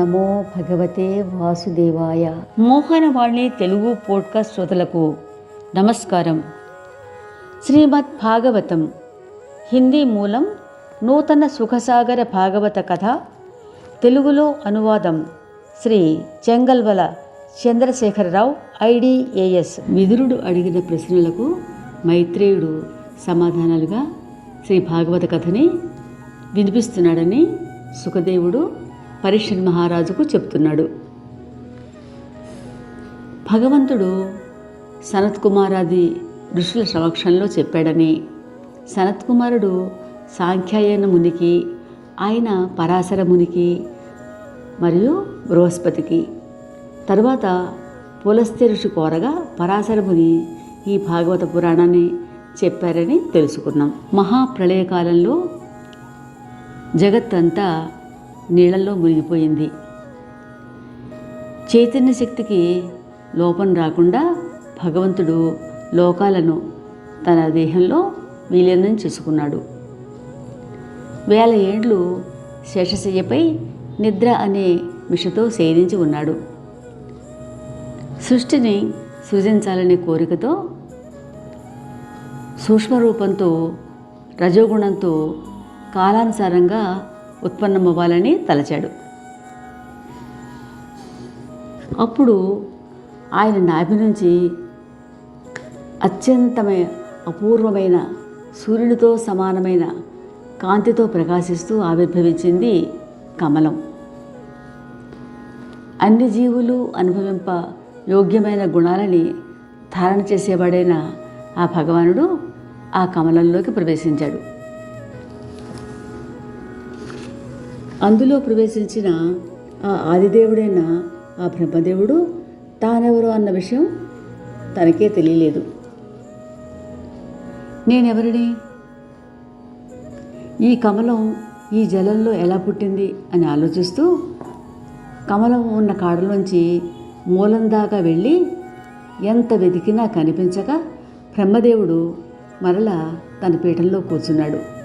నమో భగవతే వాసుదేవాయ మోహనవాణి తెలుగు పోడ్కాస్ట్ శ్రోతలకు నమస్కారం శ్రీమద్ భాగవతం హిందీ మూలం నూతన సుఖసాగర భాగవత కథ తెలుగులో అనువాదం శ్రీ చెంగల్వల చంద్రశేఖరరావు ఐడిఏఎస్ విదురుడు అడిగిన ప్రశ్నలకు మైత్రేయుడు సమాధానాలుగా శ్రీ భాగవత కథని వినిపిస్తున్నాడని సుఖదేవుడు పరీక్షణ్ మహారాజుకు చెప్తున్నాడు. భగవంతుడు సనత్ కుమారాది ఋషుల సమక్షంలో చెప్పాడని సనత్ కుమారుడు సాంఖ్యాయన మునికి ఆయన పరాశర మునికి మరియు బృహస్పతికి. తరువాత పులస్త్య ఋషి కోరగా పరాశర ముని ఈ భాగవత పురాణాన్ని చెప్పారని తెలుసుకున్నాం. మహాప్రళయకాలంలో జగత్తంతా నీళ్ళల్లో మునిగిపోయింది. చైతన్య శక్తికి లోపం రాకుండా భగవంతుడు లోకాలను తన దేహంలో విలీనం చేసుకున్నాడు. వేల ఏండ్లు శేషశయ్యపై నిద్ర అనే మిషతో సేధించి ఉన్నాడు. సృష్టిని సృజించాలనే కోరికతో సూక్ష్మరూపంతో రజోగుణంతో కాలానుసారంగా ఉత్పన్నమవ్వాలని తలచాడు. అప్పుడు ఆయన నాభి నుంచి అత్యంతమైన అపూర్వమైన సూర్యుడితో సమానమైన కాంతితో ప్రకాశిస్తూ ఆవిర్భవించింది కమలం. అన్ని జీవులు అనుభవింప యోగ్యమైన గుణాలని ధారణ చేసేవాడైన ఆ భగవానుడు ఆ కమలంలోకి ప్రవేశించాడు. అందులో ప్రవేశించిన ఆ ఆదిదేవుడైన ఆ బ్రహ్మదేవుడు తానెవరు అన్న విషయం తనకే తెలియలేదు. నేనెవరిని? ఈ కమలం ఈ జలంలో ఎలా పుట్టింది అని ఆలోచిస్తూ కమలం ఉన్న కాడలోంచి మూలం దాకా వెళ్ళి ఎంత వెతికినా కనిపించక బ్రహ్మదేవుడు మరలా తన పీఠంలో కూర్చున్నాడు.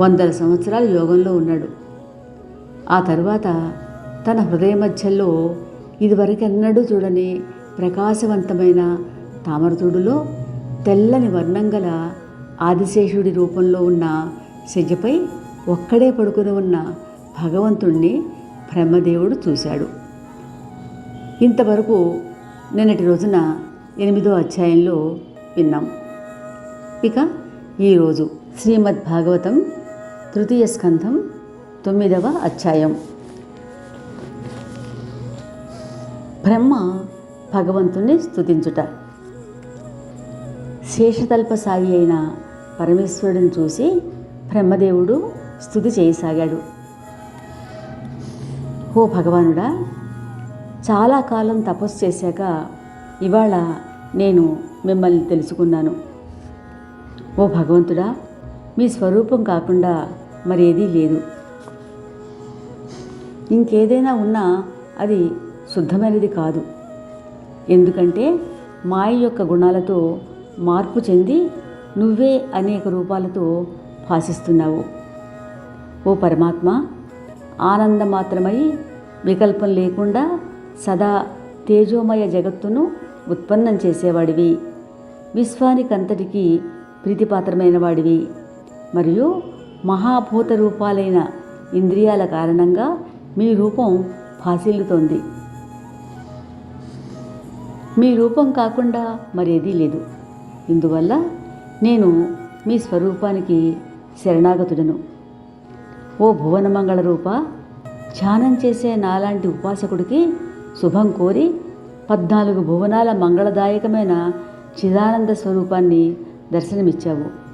వందల సంవత్సరాలు యోగంలో ఉన్నాడు. ఆ తరువాత తన హృదయ మధ్యలో ఇదివరకెన్నడూ చూడని ప్రకాశవంతమైన తామరతుడులో తెల్లని వర్ణం గల ఆదిశేషుడి రూపంలో ఉన్న శయ్యపై ఒక్కడే పడుకుని ఉన్న భగవంతుణ్ణి బ్రహ్మదేవుడు చూశాడు. ఇంతవరకు నిన్నటి రోజున ఎనిమిదో అధ్యాయంలో విన్నాం. ఇక ఈరోజు శ్రీమద్ భాగవతం తృతీయ స్కంధం తొమ్మిదవ అధ్యాయం. బ్రహ్మ భగవంతుణ్ణి స్థుతించుట శేషతల్ప సాయి అయిన పరమేశ్వరుడిని చూసి బ్రహ్మదేవుడు స్థుతి చేయసాగాడు. ఓ భగవానుడా చాలా కాలం తపస్సు చేశాక ఇవాళ నేను మిమ్మల్ని తెలుసుకున్నాను. ఓ భగవంతుడా మీ స్వరూపం కాకుండా మరేదీ లేదు. ఇంకేదైనా ఉన్నా అది శుద్ధమైనది కాదు. ఎందుకంటే మాయ యొక్క గుణాలతో మార్పు చెంది నువ్వే అనేక రూపాలతో భాషిస్తున్నావు. ఓ పరమాత్మ ఆనందమాత్రమై వికల్పం లేకుండా సదా తేజోమయ జగత్తును ఉత్పన్నం చేసేవాడివి. విశ్వానికంతటికీ ప్రీతిపాత్రమైన వాడివి మరియు మహాభూత రూపాలైన ఇంద్రియాల కారణంగా మీ రూపం భాసిల్లుతోంది మీ రూపం కాకుండా మరేదీ లేదు. ఇందువల్ల నేను మీ స్వరూపానికి శరణాగతుడను. ఓ భువనమంగళ రూప ధ్యానం చేసే నాలాంటి ఉపాసకుడికి శుభం కోరి పద్నాలుగు భువనాల మంగళదాయకమైన చిదానంద స్వరూపాన్ని దర్శనమిచ్చావు.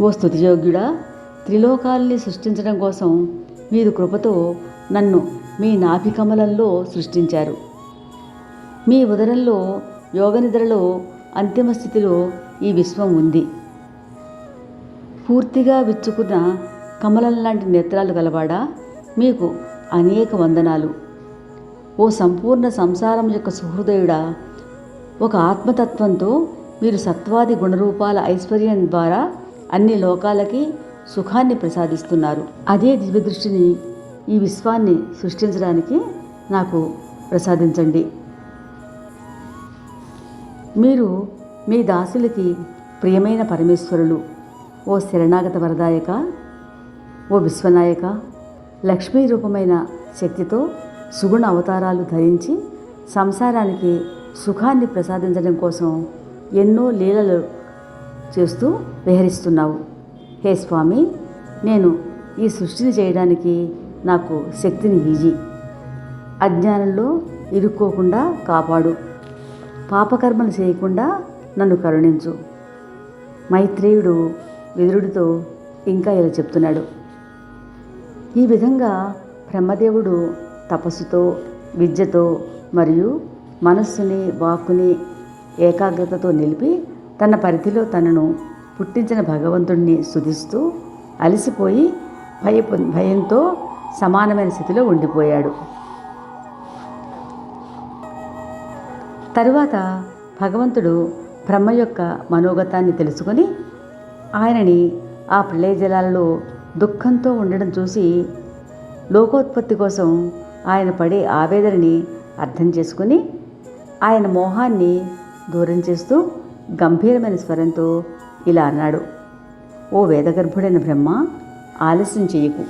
ఓ స్థుతియోగ్యుడా త్రిలోకాల్ని సృష్టించడం కోసం మీరు కృపతో నన్ను మీ నాభికమలంలో సృష్టించారు. మీ ఉదరంలో యోగనిద్రలో అంతిమ స్థితిలో ఈ విశ్వం ఉంది. పూర్తిగా విచ్చుకున్న కమలం లాంటి నేత్రాలు గలవాడా? మీకు అనేక వందనాలు. ఓ సంపూర్ణ సంసారం యొక్క సుహృదయుడా ఒక ఆత్మతత్వంతో మీరు సత్వాది గుణరూపాల ఐశ్వర్యం ద్వారా అన్ని లోకాలకి సుఖాన్ని ప్రసాదిస్తున్నారు. అదే దివ్య దృష్టిని ఈ విశ్వాన్ని సృష్టించడానికి నాకు ప్రసాదించండి. మీరు మీ దాసులకి ప్రియమైన పరమేశ్వరులు ఓ శరణాగత వరదాయక ఓ విశ్వనాయక లక్ష్మీ రూపమైన శక్తితో సుగుణ అవతారాలు ధరించి సంసారానికి సుఖాన్ని ప్రసాదించడం కోసం ఎన్నో లీలలు చేస్తూ విహరిస్తున్నావు. హే స్వామి నేను ఈ సృష్టిని చేయడానికి నాకు శక్తిని ఈజీ. అజ్ఞానంలో ఇరుక్కోకుండా కాపాడు. పాపకర్మలు చేయకుండా నన్ను కరుణించు. మైత్రేయుడు విదురుడితో ఇంకా ఇలా చెప్తున్నాడు. ఈ విధంగా బ్రహ్మదేవుడు తపస్సుతో విద్యతో మరియు మనస్సుని వాక్కుని ఏకాగ్రతతో నిలిపి తన పరిధిలో తనను పుట్టించిన భగవంతుణ్ణి సుధిస్తూ అలసిపోయి భయ భయంతో సమానమైన స్థితిలో ఉండిపోయాడు. తరువాత భగవంతుడు బ్రహ్మ యొక్క మనోగతాన్ని తెలుసుకొని ఆయనని ఆ ప్రళయ జలాలలో దుఃఖంతో ఉండడం చూసి లోకోత్పత్తి కోసం ఆయన పడే ఆవేదనని అర్థం చేసుకుని ఆయన మోహాన్ని దూరం చేస్తూ గంభీరమైన స్వరంతో ఇలా అన్నాడు. ఓ వేదగర్భుడైన బ్రహ్మ ఆలస్యం చేయకు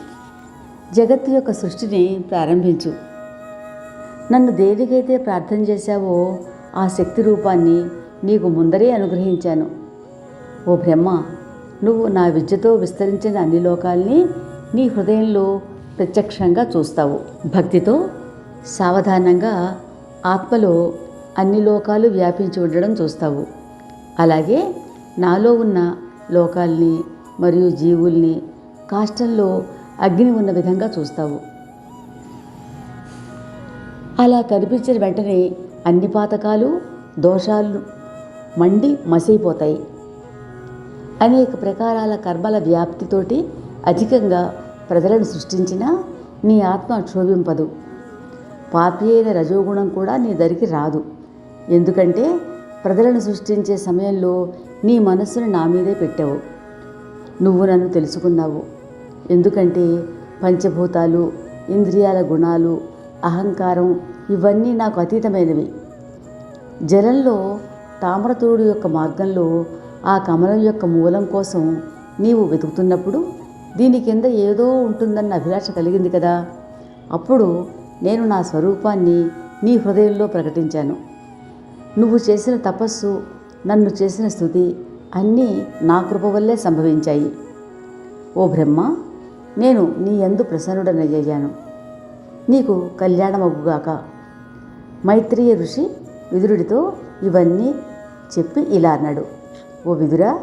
జగత్తు యొక్క సృష్టిని ప్రారంభించు. నన్ను దేనికైతే ప్రార్థన చేశావో ఆ శక్తి రూపాన్ని నీకు ముందరే అనుగ్రహించాను. ఓ బ్రహ్మ నువ్వు నా విద్యతో విస్తరించిన అన్ని లోకాల్ని నీ హృదయంలో ప్రత్యక్షంగా చూస్తావు. భక్తితో సావధానంగా ఆత్మలో అన్ని లోకాలు వ్యాపించి ఉండడం చూస్తావు. అలాగే నాలో ఉన్న లోకాల్ని మరియు జీవుల్ని కాష్టంలో అగ్ని ఉన్న విధంగా చూస్తావు. అలా కనిపించిన వెంటనే అన్ని పాతకాలు దోషాలు మండి మసైపోతాయి అనేక ప్రకారాల కర్మల వ్యాప్తితోటి అధికంగా ప్రజలను సృష్టించిన నీ ఆత్మ క్షోభింపదు. పాపి అయిన రజోగుణం కూడా నీ దరికి రాదు. ఎందుకంటే ప్రజలను సృష్టించే సమయంలో నీ మనస్సును నా మీదే పెట్టావు. నువ్వు నన్ను తెలుసుకున్నావు. ఎందుకంటే పంచభూతాలు ఇంద్రియాల గుణాలు అహంకారం ఇవన్నీ నాకు అతీతమైనవి. జలంలో తామ్రతోడు యొక్క మార్గంలో ఆ కమలం యొక్క మూలం కోసం నీవు వెతుకుతున్నప్పుడు దీని కింద ఏదో ఉంటుందన్న అభిలాష కలిగింది కదా. అప్పుడు నేను నా స్వరూపాన్ని నీ హృదయంలో ప్రకటించాను. నువ్వు చేసిన తపస్సు నన్ను చేసిన స్థుతి అన్నీ నా కృప వల్లే సంభవించాయి. ఓ బ్రహ్మ నేను నీ ఎందు ప్రసన్నుడనయ్యాను. నీకు కళ్యాణమగుగాక. మైత్రేయ ఋషి విదురుడితో ఇవన్నీ చెప్పి ఇలా అన్నాడు. ఓ విదురా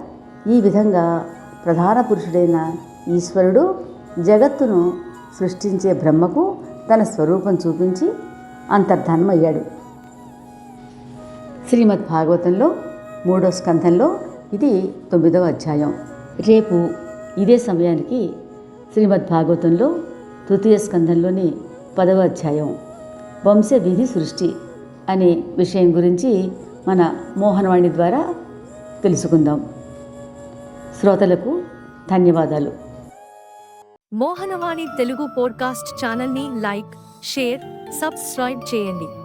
ఈ విధంగా ప్రధాన పురుషుడైన ఈశ్వరుడు జగత్తును సృష్టించే బ్రహ్మకు తన స్వరూపం చూపించి అంతర్ధానమయ్యాడు. శ్రీమద్ భాగవతంలో మూడో స్కంధంలో ఇది తొమ్మిదవ అధ్యాయం. రేపు ఇదే సమయానికి శ్రీమద్ భాగవతంలో తృతీయ స్కంధంలోని పదవ అధ్యాయం వంశ విధి సృష్టి అనే విషయం గురించి మన మోహనవాణి ద్వారా తెలుసుకుందాం. శ్రోతలకు ధన్యవాదాలు. మోహనవాణి తెలుగు పోడ్కాస్ట్ ఛానల్ని లైక్ షేర్ సబ్స్క్రైబ్ చేయండి.